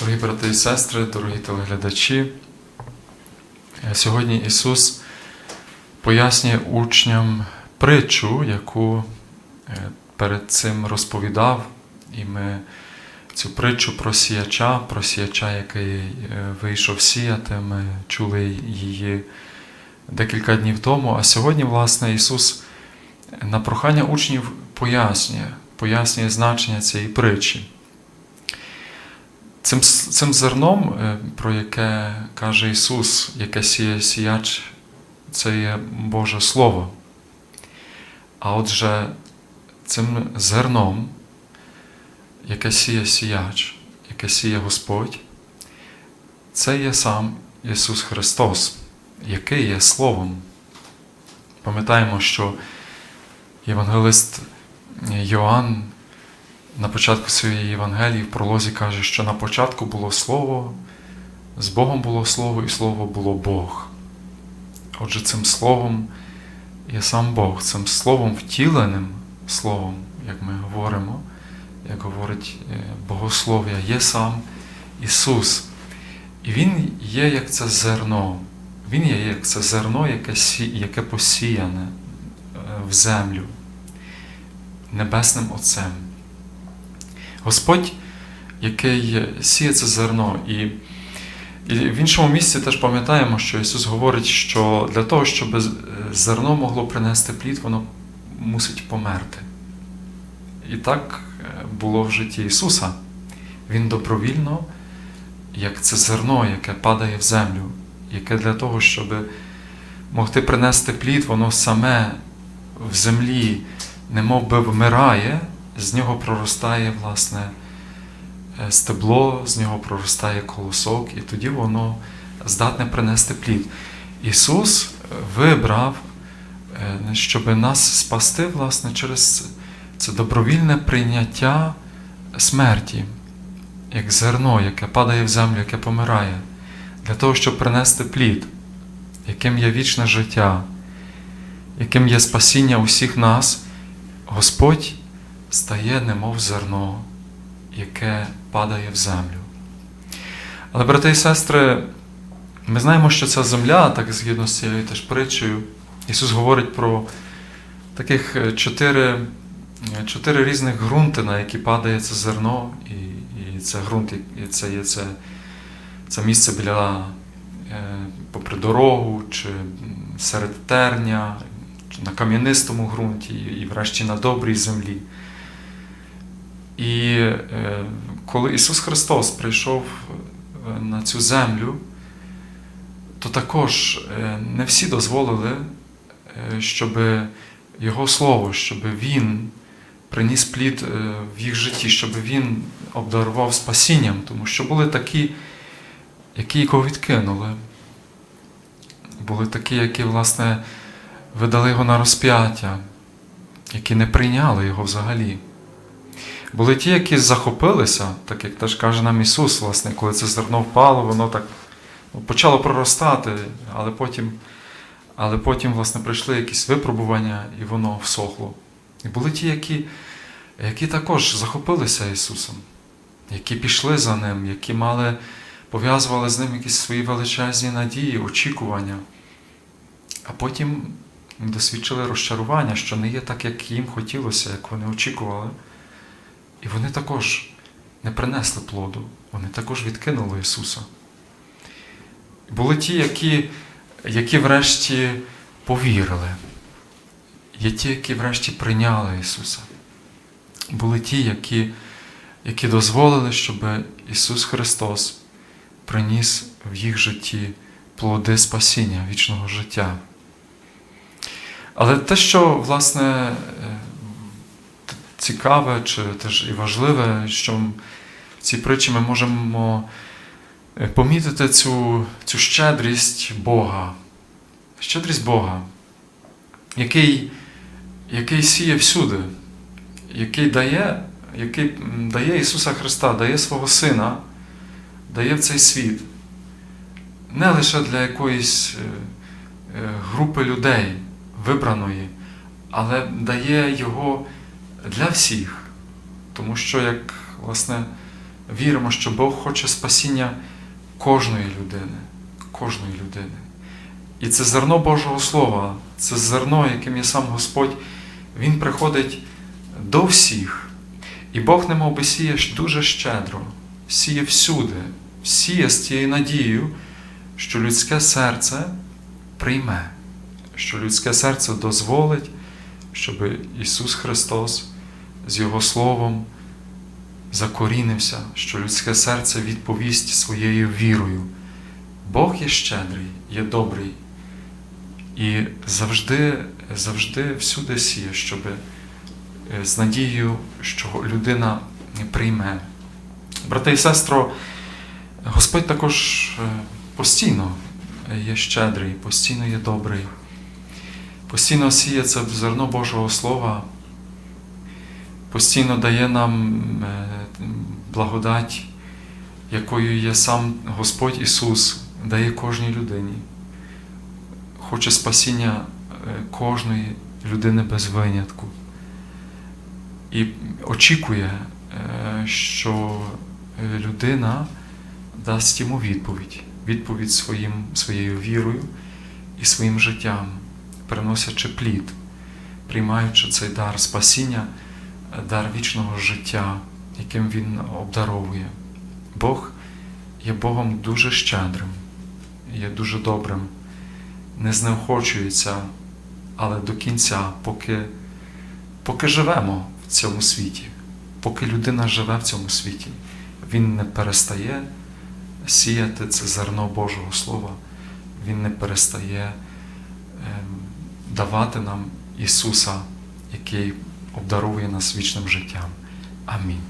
Дорогі брати і сестри, дорогі телеглядачі, е, сьогодні Ісус пояснює учням притчу, яку е, перед цим розповідав, і ми цю притчу про сіяча, про сіяча, який е, вийшов сіяти, ми чули її декілька днів тому. А сьогодні, власне, Ісус на прохання учнів пояснює, пояснює значення цієї притчі. Цим, цим зерном, е, про яке каже Ісус, яке сіє сіяч, це є Боже Слово. А отже, цим зерном, яке сіє сіяч, яке сіє Господь, це є сам Ісус Христос, який є Словом. Пам'ятаємо, що євангелист Йоанн на початку своєї Євангелії в пролозі каже, що на початку було Слово, з Богом було Слово, і Слово було Бог. Отже, цим Словом є сам Бог, цим Словом втіленим Словом, як ми говоримо, як говорить е, Богослов'я, є сам Ісус. І Він є як це зерно. Він є як це зерно, яке, яке посіяне е, в землю Небесним Отцем. Господь, який сіє це зерно. І, і в іншому місці теж пам'ятаємо, що Ісус говорить, що для того, щоб зерно могло принести плід, воно мусить померти. І так було в житті Ісуса. Він добровільно, як це зерно, яке падає в землю, яке для того, щоб могти принести плід, воно саме в землі, немов би вмирає, з нього проростає власне стебло, з нього проростає колосок, і тоді воно здатне принести плід. Ісус вибрав, щоб нас спасти власне, через це добровільне прийняття смерті, як зерно, яке падає в землю, яке помирає, для того, щоб принести плід, яким є вічне життя, яким є спасіння усіх нас, Господь стає немов зерно, яке падає в землю. Але, брати і сестри, ми знаємо, що ця земля, так згідно з цією теж притчею, Ісус говорить про таких чотири чотири різних ґрунти, на які падає це зерно, і і це ґрунт, і це є це, це місце біля попри дорогу, чи серед терня, чи на кам'янистому ґрунті, і врешті на добрій землі. І коли Ісус Христос прийшов на цю землю, то також не всі дозволили, щоб Його Слово, щоб Він приніс плід в їх житті, щоб Він обдарував спасінням, тому що були такі, які його відкинули. Були такі, які, власне, видали його на розп'яття, які не прийняли його взагалі. Були ті, які захопилися, так як теж каже нам Ісус, власне, коли це зерно впало, воно так почало проростати, але потім, але потім власне, прийшли якісь випробування, і воно всохло. І були ті, які, які також захопилися Ісусом, які пішли за Ним, які мали, пов'язували з Ним якісь свої величезні надії, очікування, а потім досвідчили розчарування, що не є так, як їм хотілося, як вони очікували. І вони також не принесли плоду, вони також відкинули Ісуса. Були ті, які, які врешті повірили. Є ті, які врешті прийняли Ісуса. Були ті, які, які дозволили, щоб Ісус Христос приніс в їх житті плоди спасіння, вічного життя. Але те, що, власне, цікаве чи теж і важливе, що в цій притчі ми можемо помітити цю, цю щедрість Бога, щедрість Бога, який, який сіє всюди, який дає, який дає Ісуса Христа, дає свого Сина, дає в цей світ. Не лише для якоїсь групи людей вибраної, але дає Його для всіх. Тому що, як власне, віримо, що Бог хоче спасіння кожної людини, кожної людини. І це зерно Божого Слова, це зерно, яким є сам Господь, Він приходить до всіх. І Бог, немов би сіє дуже щедро, сіє всюди, сіє з тією надією, що людське серце прийме, що людське серце дозволить, щоб Ісус Христос з Його Словом закорінився, що людське серце відповість своєю вірою. Бог є щедрий, є добрий і завжди, завжди всюди сіє, щоб е, з надією, що людина прийме. Брати і сестро, Господь також е, постійно є щедрий, постійно є добрий, постійно сіє це зерно Божого Слова, постійно дає нам е, благодать, якою є сам Господь Ісус, дає кожній людині. Хоче спасіння е, кожної людини без винятку. І очікує, е, що людина дасть йому відповідь, відповідь своїм, своєю вірою і своїм життям, приносячи плід, приймаючи цей дар спасіння, дар вічного життя, яким Він обдаровує. Бог є Богом дуже щедрим, є дуже добрим, не знеохочується, але до кінця, поки, поки живемо в цьому світі, поки людина живе в цьому світі, Він не перестає сіяти це зерно Божого Слова, Він не перестає ем, давати нам Ісуса, який обдарує нас вічним життям. Амінь.